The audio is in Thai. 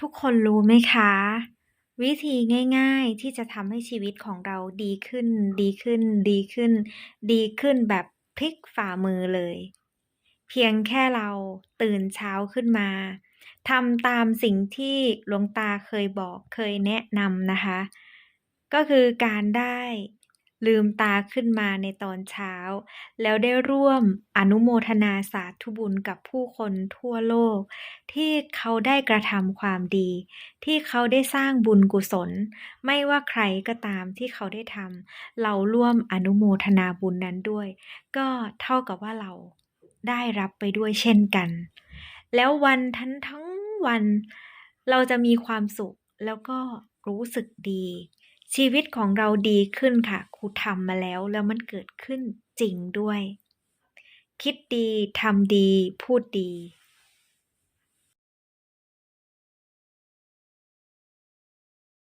ทุกคนรู้ไหมคะ วิธีง่ายๆที่จะทำให้ชีวิตของเราดีขึ้น ดีขึ้น ดีขึ้น ดีขึ้นแบบพลิกฝ่ามือเลย เพียงแค่เราตื่นเช้าขึ้นมาทำตามสิ่งที่หลวงตาเคยบอกเคยแนะนำนะคะ ก็คือการได้ ลืมตาขึ้นมาในตอนเช้า แล้วได้ร่วมอนุโมทนาสาธุบุญกับผู้คนทั่วโลก ที่เขาได้กระทำความดี ที่เขาได้สร้างบุญกุศล ไม่ว่าใครก็ตามที่เขาได้ทำเราร่วมอนุโมทนาบุญนั้นด้วย ก็เท่ากับว่าเราได้รับไปด้วยเช่นกัน แล้ววันทั้นทั้งวัน เราจะมีความสุขแล้วก็รู้สึกดี ชีวิตของเราดีขึ้นค่ะครูทำมาแล้วแล้วมันเกิดขึ้นจริงด้วย คิดดีทำดี พูดดี